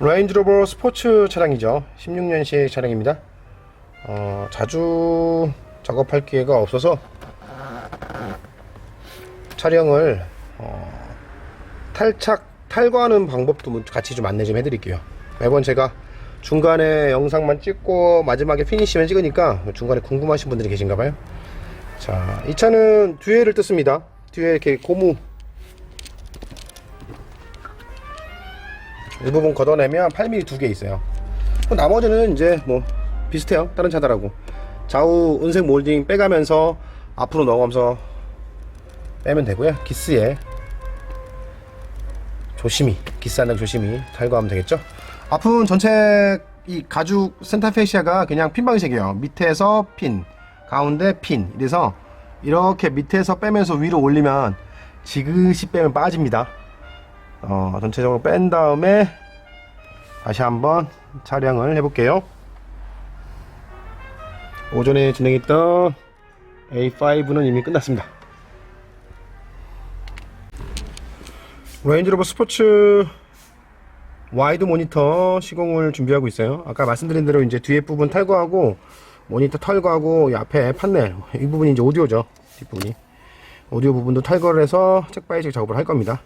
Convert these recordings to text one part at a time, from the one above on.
레인지로버 스포츠 차량이죠. 16년식 차량입니다. 어, 자주 작업할 기회가 없어서 차량을 어, 탈착 탈거하는 방법도 같이 좀 안내 좀 해드릴게요. 매번 제가 중간에 영상만 찍고 마지막에 피니시만 찍으니까 중간에 궁금하신 분들이 계신가봐요. 자, 이 차는 뒤에를 뜯습니다. 뒤에 이렇게 고무 일부분 걷어내면 8mm 두 개 있어요. 뭐 나머지는 이제 뭐 비슷해요. 다른 차들하고. 좌우 은색 몰딩 빼가면서 앞으로 넘어가면서 빼면 되고요. 기스에 조심히 기스하는 조심히 탈거하면 되겠죠. 앞은 전체 이 가죽 센터페시아가 그냥 핀 방식이에요. 밑에서 핀, 가운데 핀. 이래서 이렇게 밑에서 빼면서 위로 올리면 지그시 빼면 빠집니다. 어, 전체적으로 뺀 다음에 다시 한번 촬영을 해볼게요. 오전에 진행했던 A5는 이미 끝났습니다. 레인지로버 스포츠 와이드 모니터 시공을 준비하고 있어요. 아까 말씀드린 대로 이제 뒤에 부분 탈거하고 모니터 탈거하고 이 앞에 판넬 이 부분이 이제 오디오죠. 뒷부분이 오디오 부분도 탈거를 해서 책 바이 책 작업을 할 겁니다.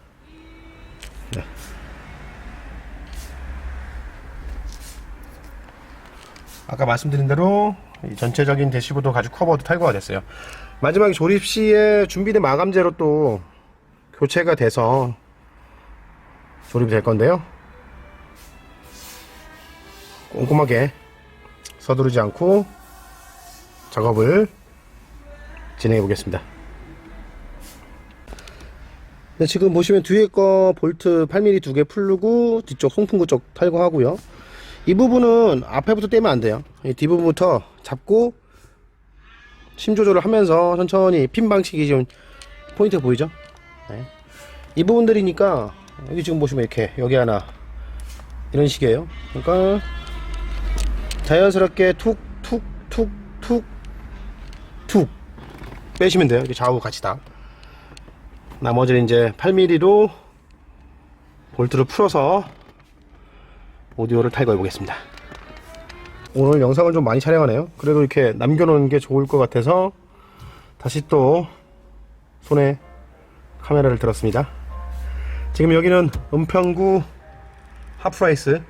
아까 말씀드린 대로 이 전체적인 대시보드 가죽 커버도 탈거가 됐어요. 마지막에 조립 시에 준비된 마감재로 또 교체가 돼서 조립이 될 건데요. 꼼꼼하게 서두르지 않고 작업을 진행해 보겠습니다. 네, 지금 보시면 뒤에 거 볼트 8mm 두 개 풀르고 뒤쪽 송풍구 쪽 탈거하고요. 이 부분은 앞에부터 떼면 안 돼요. 이 뒷부분부터 잡고 심 조절을 하면서 천천히 핀 방식이 지금 포인트가 보이죠? 네. 이 부분들이니까 여기 지금 보시면 이렇게 여기 하나 이런 식이에요. 그러니까 자연스럽게 툭 툭 툭 툭 툭 빼시면 돼요. 이렇게 좌우 같이 다. 나머지는 이제 8mm로 볼트를 풀어서 오디오를 탈거해 보겠습니다. 오늘 영상을 좀 많이 촬영하네요. 그래도 이렇게 남겨놓는 게 좋을 것 같아서 다시 또 손에 카메라를 들었습니다. 지금 여기는 은평구 하프라이스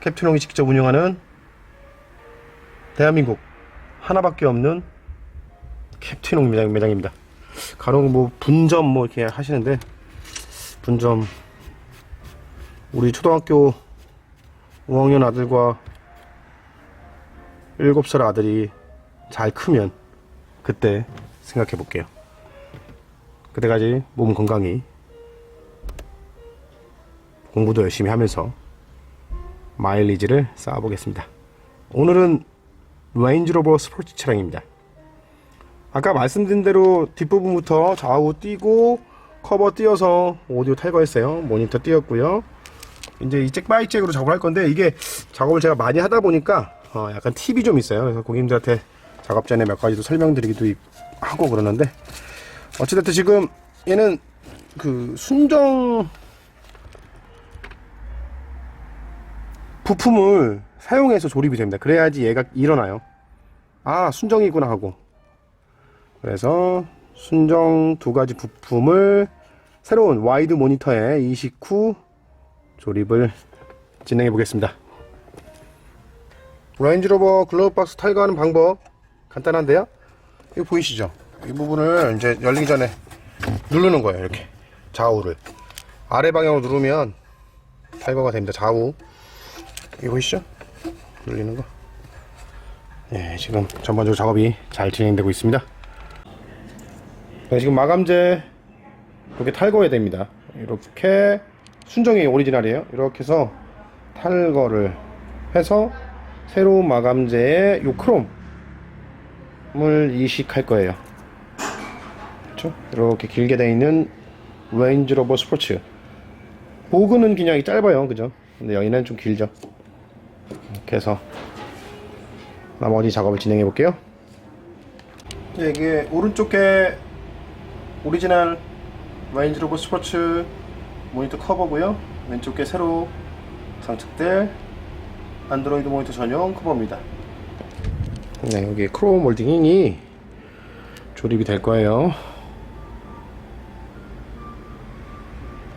캡틴홍이 직접 운영하는 대한민국 하나밖에 없는 캡틴홍 매장, 매장입니다. 간혹 뭐 분점 뭐 이렇게 하시는데 분점 우리 초등학교 5학년 아들과 7살 아들이 잘 크면 그때 생각해 볼게요. 그때까지 몸 건강히 공부도 열심히 하면서 마일리지를 쌓아보겠습니다. 오늘은 레인지로버 스포츠 차량입니다. 아까 말씀드린 대로 뒷부분부터 좌우 띄고 커버 띄어서 오디오 탈거했어요. 모니터 띄었고요. 이제 이 잭바이 잭으로 작업을 할 건데 이게 작업을 제가 많이 하다 보니까 어, 약간 팁이 좀 있어요. 그래서 고객님들한테 작업 전에 몇 가지도 설명드리기도 하고 그러는데 어찌됐든 지금 얘는 그 순정 부품을 사용해서 조립이 됩니다. 그래야지 얘가 일어나요. 아 순정이구나 하고 그래서 순정 두 가지 부품을 새로운 와이드 모니터에 이식 후 조립을 진행해 보겠습니다. 레인지로버 글러브 박스 탈거하는 방법 간단한데요. 이거 보이시죠? 이 부분을 이제 열리기 전에 누르는 거예요. 이렇게 좌우를 아래 방향으로 누르면 탈거가 됩니다. 좌우 이거 보이시죠? 눌리는 거. 예, 지금 전반적으로 작업이 잘 진행되고 있습니다. 네, 지금 마감재 이렇게 탈거해야 됩니다. 이렇게 순정이 오리지널이에요. 이렇게 해서 탈거를 해서 새로운 마감재에 요 크롬을 이식할 거예요. 그렇죠? 이렇게 길게 되어 있는 레인지로버 스포츠. 보그는 그냥 짧아요, 그죠? 근데 여기는 좀 길죠. 이렇게 해서 나머지 작업을 진행해 볼게요. 네, 이게 오른쪽에 오리지널 레인지로버 스포츠 모니터 커버고요. 왼쪽에 새로 장착될 안드로이드 모니터 전용 커버입니다. 네, 여기 크롬 몰딩이 조립이 될 거예요.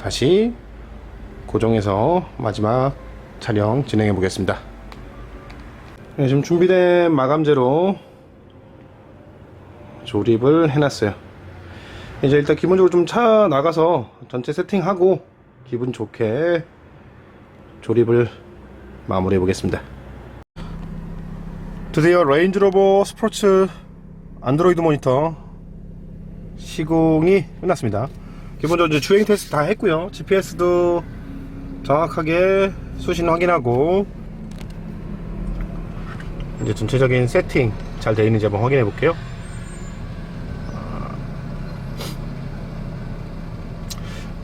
다시 고정해서 마지막 촬영 진행해 보겠습니다. 네, 지금 준비된 마감재로 조립을 해놨어요. 이제 일단 기본적으로 좀 차 나가서 전체 세팅하고 기분 좋게 조립을 마무리해 보겠습니다. 드디어 레인지로버 스포츠 안드로이드 모니터 시공이 끝났습니다. 기본적으로 이제 주행 테스트 다 했고요. GPS도 정확하게 수신 확인하고 이제 전체적인 세팅 잘 되어 있는지 한번 확인해 볼게요.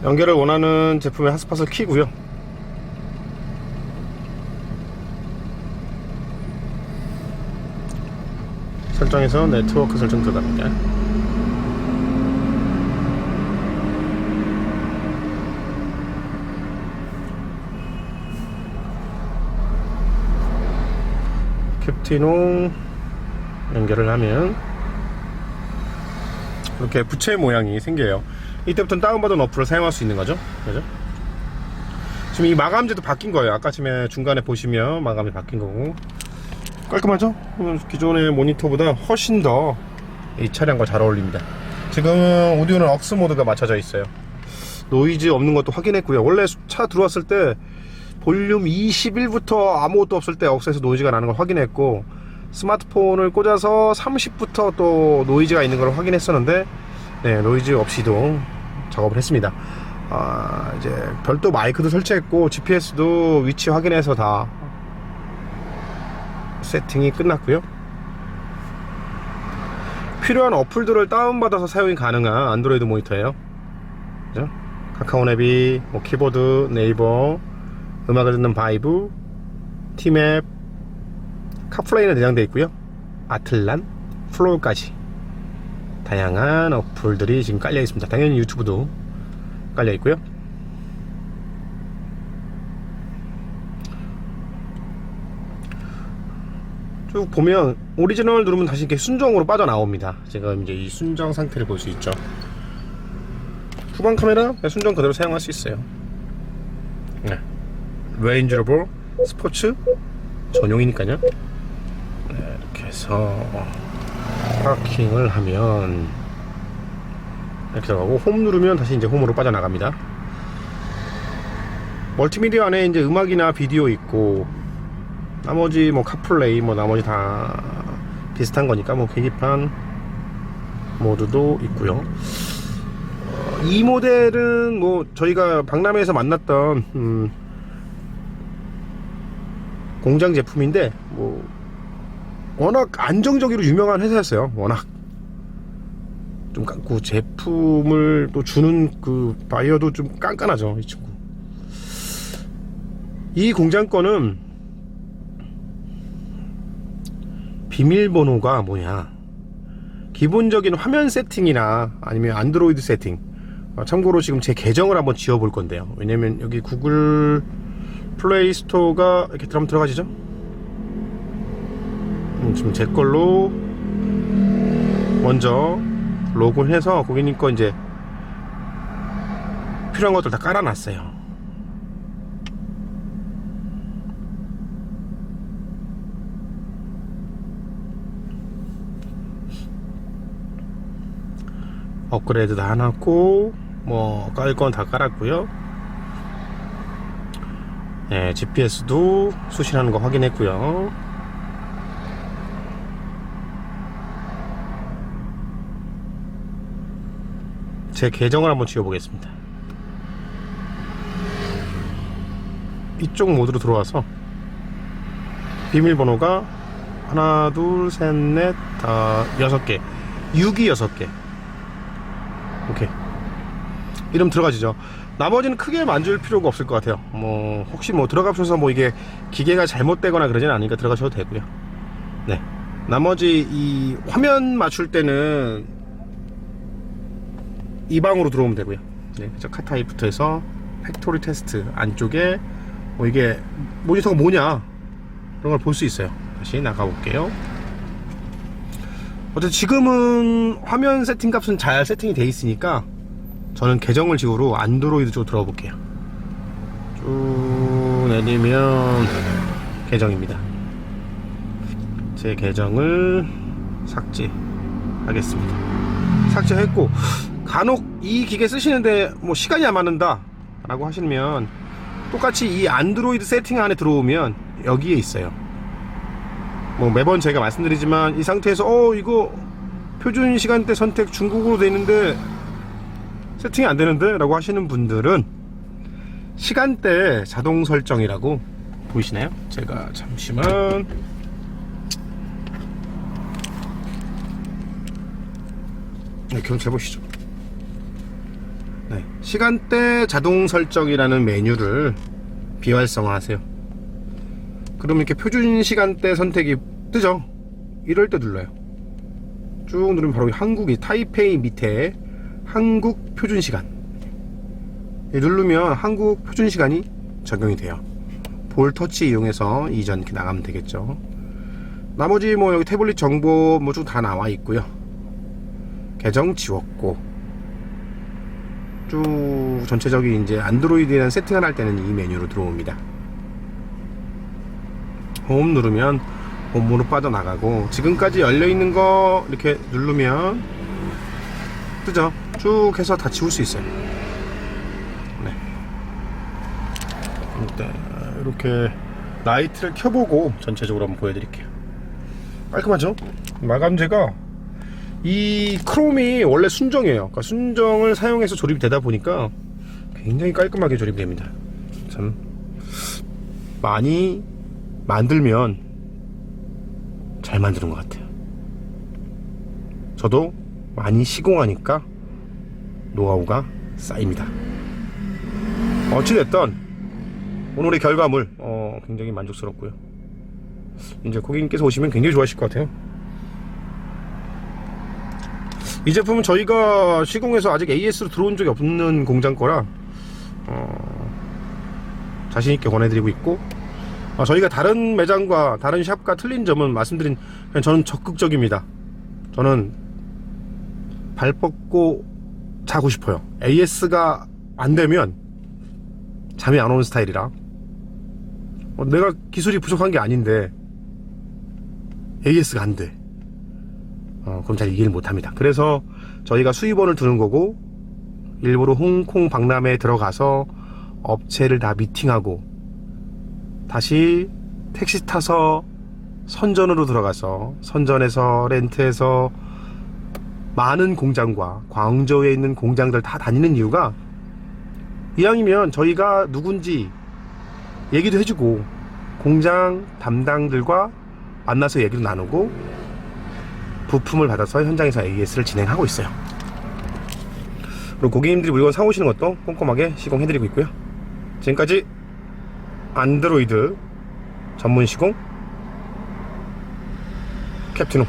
연결을 원하는 제품의 핫스팟을 키고요. 설정에서 네트워크 설정 들어갑니다. 캡티노 연결을 하면 이렇게 부채 모양이 생겨요. 이때부터는 다운받은 어플을 사용할 수 있는 거죠. 그죠? 지금 이 마감재도 바뀐 거예요. 아까 전에 중간에 보시면 마감이 바뀐 거고. 깔끔하죠? 음, 기존의 모니터보다 훨씬 더 이 차량과 잘 어울립니다. 지금 오디오는 억스 모드가 맞춰져 있어요. 노이즈 없는 것도 확인했고요. 원래 차 들어왔을 때 볼륨 21부터 아무것도 없을 때 억스에서 노이즈가 나는 걸 확인했고 스마트폰을 꽂아서 30부터 또 노이즈가 있는 걸 확인했었는데 네, 노이즈 없이도 작업을 했습니다. 아, 이제 별도 마이크도 설치했고 GPS도 위치 확인해서 다 세팅이 끝났고요. 필요한 어플들을 다운받아서 사용이 가능한 안드로이드 모니터예요. 그죠? 카카오 내비, 뭐 키보드, 네이버, 음악을 듣는 바이브, 티맵, 카플레이는 내장되어 있고요. 아틀란, 플로우까지 다양한 어플들이 지금 깔려 있습니다. 당연히 유튜브도 깔려 있고요. 쭉 보면 오리지널 누르면 다시 이렇게 순정으로 빠져나옵니다. 제가 이제 이 순정 상태를 볼 수 있죠. 후방 카메라 순정 그대로 사용할 수 있어요. 네. 레인지로버 스포츠 전용이니까요. 네, 이렇게 해서 파킹을 하면 이렇게 들어가고 홈 누르면 다시 이제 홈으로 빠져나갑니다. 멀티미디어 안에 이제 음악이나 비디오 있고 나머지 뭐 카플레이 뭐 나머지 다 비슷한 거니까 뭐 계기판 모드도 있고요. 어, 이 모델은 뭐 저희가 박람회에서 만났던 음, 공장 제품인데 뭐 워낙 안정적으로 유명한 회사였어요. 워낙 좀그 제품을 또 주는 그 바이어도 좀 깐깐하죠 이 친구. 이 공장 거는 비밀번호가 뭐냐 기본적인 화면 세팅이나 아니면 안드로이드 세팅 어, 참고로 지금 제 계정을 한번 지워 볼 건데요 왜냐면 여기 구글 플레이 스토어가 이렇게 음, 지금 제 걸로 먼저 로그인해서 고객님 거 이제 필요한 것들 다 깔아놨어요. 업그레이드 다 해놨고 뭐 깔 건 다 깔았고요. 네, GPS도 수신하는 거 확인했고요 제 계정을 한번 지워보겠습니다. 이쪽 모드로 들어와서 비밀번호가 하나 둘셋넷 다 여섯 개. 6이 여섯 개. 오케이. 이름 들어가지죠. 나머지는 크게 만질 필요가 없을 것 같아요. 뭐 혹시 뭐 들어가셔서 뭐 이게 기계가 잘못되거나 그러진 않으니까 들어가셔도 되고요. 네. 나머지 이 화면 맞출 때는 이 방으로 들어오면 되고요 네, 저 카타이프트에서 팩토리 테스트 안쪽에 뭐 이게 모니터가 뭐냐 그런 걸 볼 수 있어요. 다시 나가 볼게요. 어쨌든 지금은 화면 세팅 값은 잘 세팅이 돼 있으니까 저는 계정을 지우로 안드로이드 쪽으로 들어가 볼게요. 쭉 내리면 계정입니다. 제 계정을 삭제하겠습니다. 삭제했고 간혹 이 기계 쓰시는데 뭐 시간이 안 맞는다 라고 하시면 똑같이 이 안드로이드 세팅 안에 들어오면 여기에 있어요. 뭐 매번 제가 말씀드리지만 이 상태에서 어 이거 표준 시간대 선택 중국어로 돼 있는데 세팅이 안 되는데 라고 하시는 분들은 시간대 자동 설정이라고 보이시나요? 제가 잠시만 네, 경찰 보시죠. 네, 시간대 자동 설정이라는 메뉴를 비활성화하세요. 그럼 이렇게 표준 시간대 선택이 뜨죠? 이럴 때 눌러요. 쭉 누르면 바로 한국이 타이페이 밑에 한국 표준 시간. 이 누르면 한국 표준 시간이 적용이 돼요. 볼 터치 이용해서 이전 이렇게 나가면 되겠죠. 나머지 뭐 여기 태블릿 정보 뭐 쭉 다 나와 있고요. 계정 지웠고 쭉 전체적인 이제 안드로이드에는 세팅을 할 때는 이 메뉴로 들어옵니다. 홈 누르면 홈으로 빠져나가고 지금까지 열려 있는 거 이렇게 누르면 뜨죠. 쭉 해서 다 지울 수 있어요. 네. 이렇게 라이트를 켜보고 전체적으로 한번 보여드릴게요. 깔끔하죠? 마감재가 이 크롬이 원래 순정이에요. 그러니까 순정을 사용해서 조립이 되다 보니까 굉장히 깔끔하게 조립이 됩니다. 참 많이 만들면 잘 만드는 것 같아요. 저도 많이 시공하니까 노하우가 쌓입니다. 어찌됐든 오늘의 결과물 어, 굉장히 만족스럽고요. 이제 고객님께서 오시면 굉장히 좋아하실 것 같아요. 이 제품은 저희가 시공해서 아직 AS로 들어온 적이 없는 공장 거라 어, 자신 있게 권해드리고 있고 어, 저희가 다른 매장과 다른 샵과 틀린 점은 말씀드린 저는 적극적입니다. 저는 발 뻗고 자고 싶어요. AS가 안 되면 잠이 안 오는 스타일이라 어, 내가 기술이 부족한 게 아닌데 AS가 안 돼. 어, 그럼 잘 이해를 못 합니다. 그래서 저희가 수입원을 두는 거고, 일부러 홍콩 박람회에 들어가서 업체를 다 미팅하고, 다시 택시 타서 선전으로 들어가서, 선전에서 렌트해서 많은 공장과 광저우에 있는 공장들 다 다니는 이유가, 이왕이면 저희가 누군지 얘기도 해주고, 공장 담당들과 만나서 얘기도 나누고, 부품을 받아서 현장에서 AS를 진행하고 있어요. 그리고 고객님들이 물건 사오시는 것도 꼼꼼하게 시공해드리고 있고요. 지금까지 안드로이드 전문 시공 캡틴호